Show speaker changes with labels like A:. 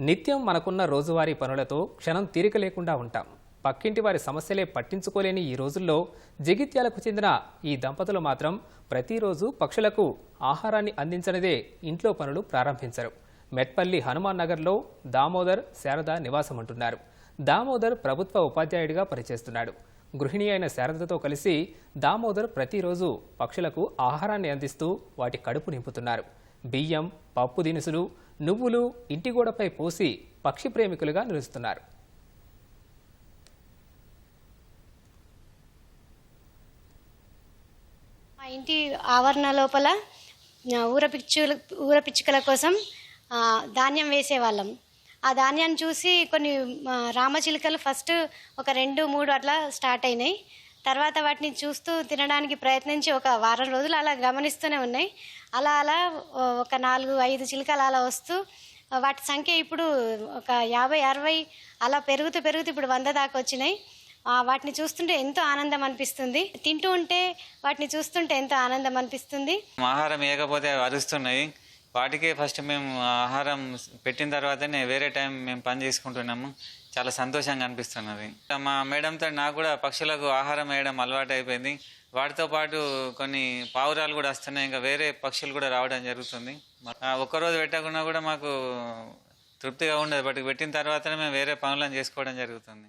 A: నిత్యం మనకున్న రోజువారీ పనులతో క్షణం తీరిక లేకుండా ఉంటాం. పక్కింటి వారి సమస్యలే పట్టించుకోలేని ఈ రోజుల్లో జగిత్యాలకు చెందిన ఈ దంపతులు మాత్రం ప్రతిరోజు పక్షులకు ఆహారాన్ని అందించనిదే ఇంట్లో పనులు ప్రారంభించరు. మెట్పల్లి హనుమాన్ నగర్లో దామోదర్ శారద నివాసం ఉంటున్నారు దామోదర్ ప్రభుత్వ ఉపాధ్యాయుడిగా పనిచేస్తున్నాడు. గృహిణి అయిన శారదతో కలిసి దామోదర్ ప్రతిరోజు పక్షులకు ఆహారాన్ని అందిస్తూ వాటి కడుపు నింపుతున్నారు. బియ్యం పప్పు దినుసులు నువ్వులు ఇంటి గోడపై పోసి పక్షి ప్రేమికులుగా నిలుస్తున్నారు.
B: మా ఇంటి ఆవరణ లోపల ఊరపిచ్చుల ఊర పిచ్చుల ఊర పిచ్చుకల కోసం ధాన్యం వేసేవాళ్ళం. ఆ ధాన్యాన్ని చూసి కొన్ని రామచిలుకలు ఫస్ట్ ఒక రెండు మూడు అట్లా స్టార్ట్ అయినాయి. తర్వాత వాటిని చూస్తూ తినడానికి ప్రయత్నించి ఒక వారం రోజులు అలా గమనిస్తూనే ఉన్నాయి. అలా అలా ఒక నాలుగు ఐదు చిలుకలు అలా వస్తూ వాటి సంఖ్య ఇప్పుడు ఒక యాభై అరవై అలా పెరుగుతూ పెరుగుతూ ఇప్పుడు వంద దాకా వచ్చినాయి. వాటిని చూస్తుంటే ఎంతో ఆనందం అనిపిస్తుంది. తింటూ ఉంటే వాటిని చూస్తుంటే ఎంతో ఆనందం అనిపిస్తుంది.
C: ఆహారం వేయకపోతే అరుస్తున్నాయి. వాటికే ఫస్ట్ మేము ఆహారం పెట్టిన తర్వాతనే వేరే టైం మేము పని చేసుకుంటున్నాము. చాలా సంతోషంగా అనిపిస్తున్నది. మా మేడంతో నాకు కూడా పక్షులకు ఆహారం వేయడం అలవాటు అయిపోయింది. వాటితో పాటు కొన్ని పావురాలు కూడా వస్తున్నాయి. ఇంకా వేరే పక్షులు కూడా రావడం జరుగుతుంది. ఒక్కరోజు పెట్టకుండా కూడా మాకు తృప్తిగా ఉండదు. బట్ పెట్టిన తర్వాతనే మేము వేరే పనులను చేసుకోవడం జరుగుతుంది.